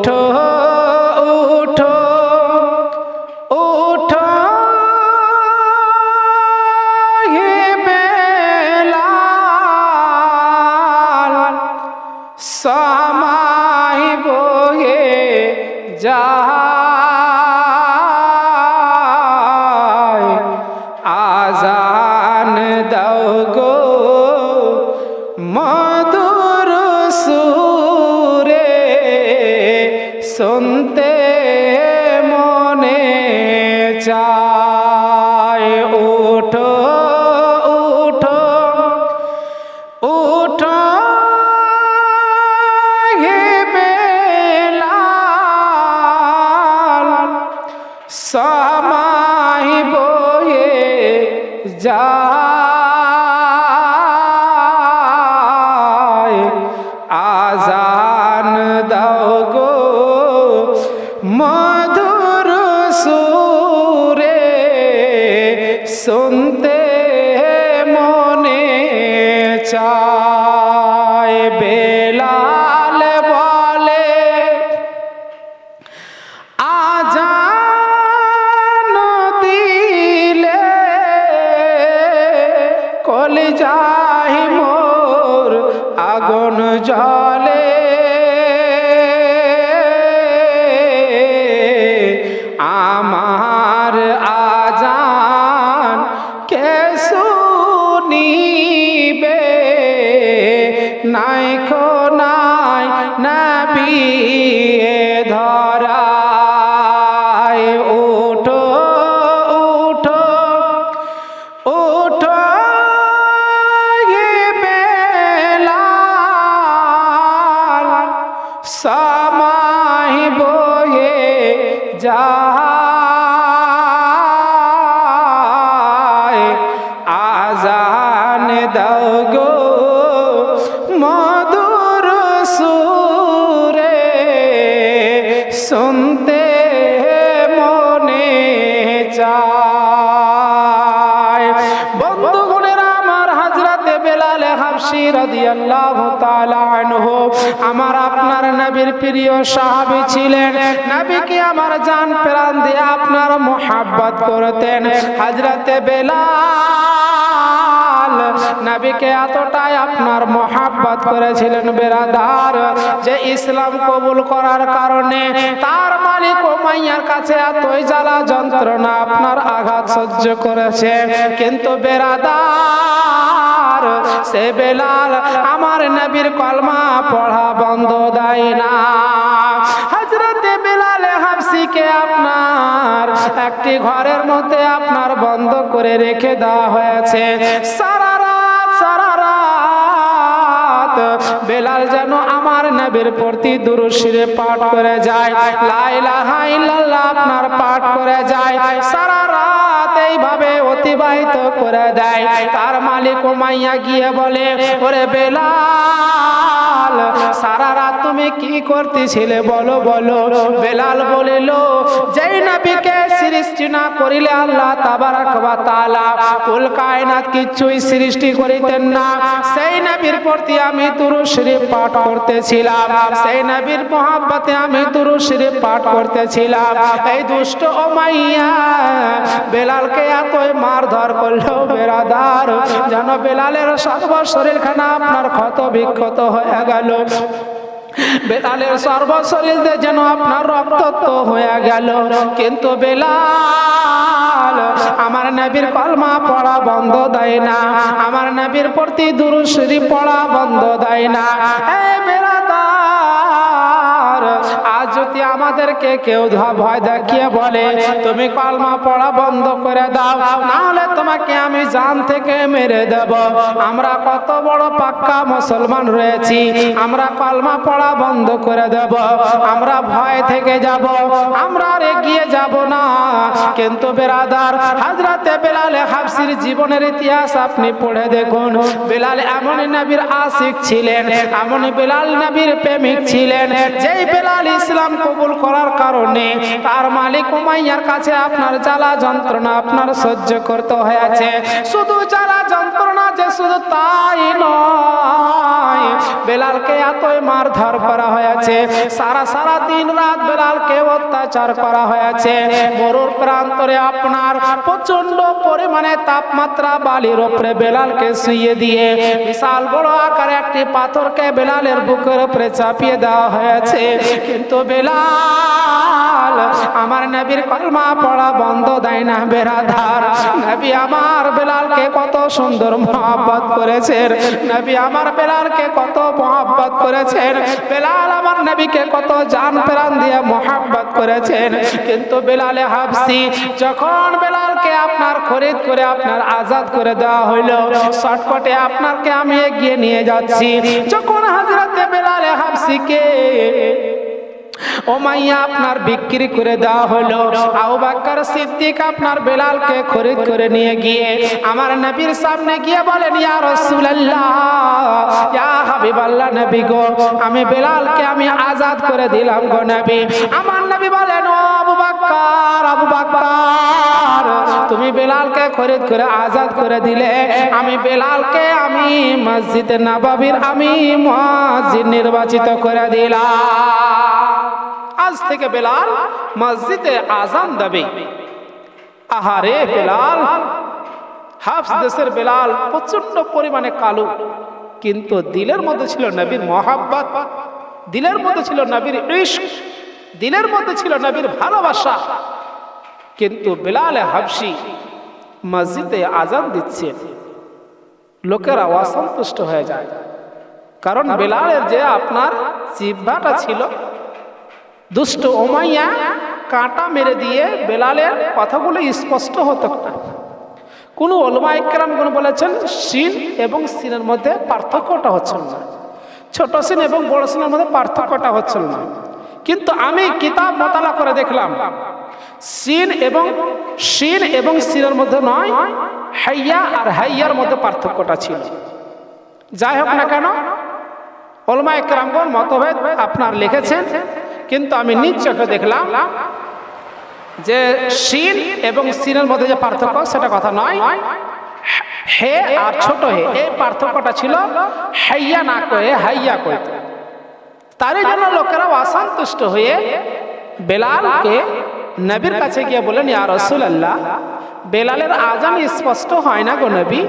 ওঠো উঠো উঠো। হে বেলাল সময় বয়ে যায় শুনতে মনে চায় উঠো উঠো উঠো। হে সময় বয়ে যায়। আজান শুনতে মনে চায় বেলাল বলে আজান দিলে কলি যাই মোর আগুন জলে নাই খো নাই নাবি ধরায়। উঠো উঠো উঠো হে বেলাল। সময় বয়ে আজান দাও গো হাফসি রাদিয়াল্লাহু তাআলা আনহু, আমার আপনার নবীর প্রিয় সাহাবী ছিলেন। নবীকে আমার জান প্রাণ দিয়ে আপনার মোহাব্বত করতেন। হাজরাতে বেলাল নবীকে এতটাই আপনার মোহাব্বত করেছিলেন বেরাদার, যে ইসলাম কবুল করার কারণে তার মালিক ও মাইয়ার কাছে এতই জ্বালা যন্ত্রণা আপনার আঘাত সহ্য করেছে। কিন্তু বেরাদার সে বেলাল, আমার নবীর কলমা পড়া বন্ধ দেয় না। হজরতে বেলালে হাফসিকে আপনার একটি ঘরের মধ্যে আপনার বন্ধ করে রেখে দেওয়া হয়েছে। সারা রাত সারা রাত বেলাল যেন আমার নবীর প্রতি দুরুশিরে পাঠ করে যায়। লাইলাহা ইল্লাল্লাহ আপনার পাঠ করে যায়। সারা এইভাবে অতিবাহিত করে দেয়। তার মালিক গিয়ে বলে, ওরে বেলাল, সারা রাত তুমি কি করতেছিলে? বলো বলো। বেলাল বলিল, যেই নবীকে সৃষ্টি না করিলে আল্লাহ কায়নাত কিছুই সৃষ্টি করিতেন না। সেই নবীর প্রতি আমি শরীফ পাঠ করতেছিলাম। সেই নবীর মহাব্বতে আমি শরীফ পাঠ করতেছিলাম। এই দুষ্ট ও মাইয়া বেলালকে এতই মারধর করল বেরাদার। যেন বেলালের সর্ব শরীরখানা আপনার ক্ষত বিক্ষত হয়ে গেল। বেলালের সর্বশরীর যেন আপনার রক্তত্ব হয়ে গেল। কিন্তু বেলাল, আমার নবীর কলমা পড়া বন্ধ দেয় না। আমার নবীর প্রতি দুরুশরী পড়া বন্ধ দেয় না। আজ যদি আমাদেরকে কেউ ভয় দেখিয়ে বলে, তুমি কলমা পড়া বন্ধ করে দাও, নাহলে তোমাকে আমি জান থেকে মেরে দেব। আমরা কত বড় পাক্কা মুসলমান রয়েছি, আমরা কলমা পড়া বন্ধ করে দেব। আমরা ভয় থেকে যাব, আমরা এগিয়ে যাব না। কিন্তু বেরাদার হাজরাতে বেলালে হাফসির জীবনের ইতিহাস আপনি পড়ে দেখুন। বেলাল এমন নবীর আশিক ছিলেন, এমন বেলাল নবীর প্রেমিক ছিলেন, যেই বেলাল ইসলাম কবুল করার কারণে তার মালিক উমাইয়ার কাছে আপনার জ্বালা যন্ত্রণা আপনার সহ্য করতে হয়েছে। শুধু জ্বালা যন্ত্রণা যে শুধু তাই নয়, বেলালকে এতই মারধর করা হয়েছে। সারা সারা দিন রাত বেলালকে অত্যাচার করা হয়েছে। মরুর প্রান্তরে আপনার প্রচণ্ড পরিমাণে তাপমাত্রা বালির ওপরে বেলালকে শুইয়ে দিয়ে বিশাল বড় আকারে একটি পাথরকে বেলালের বুকের উপরে চাপিয়ে দেওয়া হয়েছে। কিন্তু বেলাল আমার নবীর কলমা পড়া বন্ধ দেয় না বেড়া বেরাধার নবী আমার বেলালকে কত সুন্দর মহাব্বত করেছেন। নবী আমার বেলালকে কত মহাব্বত করেছেন। বেলাল আমার নবীকে কত জান প্রাণ দিয়ে মহাব্বত করেছেন। কিন্তু বেলালে হাফসি, যখন বেলালকে আপনার খরিদ করে আপনার আজাদ করে দেওয়া হইল শর্টকটে আপনাকে আমি এগিয়ে নিয়ে যাচ্ছি। যখন হাজরাতে বেলালে হাফসিকে ও মাইয়া আপনার বিক্রি করে দেওয়া হলো। আবু বাক্কার সিদ্দিক আপনার বেলালকে খরিদ করে নিয়ে গিয়ে আমার নবীর সামনে গিয়ে বলেন, ইয়া রাসূলুল্লাহ, ইয়া হাবিবাল্লাহ নবী গো, আমি বেলালকে আমি আজাদ করে দিলাম গো নবী। আমার নবী বলেন, ও আবু বাক্কার আবু বাক্কার তুমি বেলালকে খরিদ করে আজাদ করে দিলে। আমি বেলালকে আমি মসজিদে নবাবির, আমি মুয়াজ্জিন নির্বাচিত করে দিলাম। আজ থেকে বেলাল মসজিদে আজান দেবে। আহারে বেলাল হাফস দেশের বেলাল প্রচণ্ড পরিমাণে কালো, কিন্তু দিলের মধ্যে ছিল নবীর মহাব্বত, দিলের মধ্যে ছিল নবীর ইশক, দিলের মধ্যে ছিল নবীর ভালোবাসা। কিন্তু বেলাল হাফসি মসজিদে আজান দিচ্ছে। লোকেরা অসন্তুষ্ট হয়ে যায়। কারণ বেলালের যে আপনার জিহ্বাটা ছিল দুষ্ট ওমাইয়া কাঁটা মেরে দিয়ে বেলালের কথাগুলো স্পষ্ট হতো না। কোনো ওলমা কোন বলেছেন সিন এবং সিনের মধ্যে পার্থক্যটা হচ্ছে না। ছোট সিন এবং বড় সিনের মধ্যে পার্থক্যটা হচ্ছে না। কিন্তু আমি কিতাব মোতালা করে দেখলাম সিন এবং সিন এবং সিনের মধ্যে নয়, হাইয়া আর হাইয়ার মধ্যে পার্থক্যটা ছিল। যাই হোক না কেন, ওলমা একরামগণ মতভেদ আপনার লিখেছেন। কিন্তু আমি নিজ চোখে দেখলাম যে শিন এবং সিনের মধ্যে যে পার্থক্য সেটা কথা নয়। হে আর ছোট হে, এই পার্থক্যটা ছিল হাইয়া না কয়ে হাইয়া কইতে তারই জন্য লোকেরা অসন্তুষ্ট হয়ে বেলালকে নবীর কাছে গিয়ে বলেন ইয়া রসুল আল্লাহ বেলালের আজান স্পষ্ট হয় না গো নবী?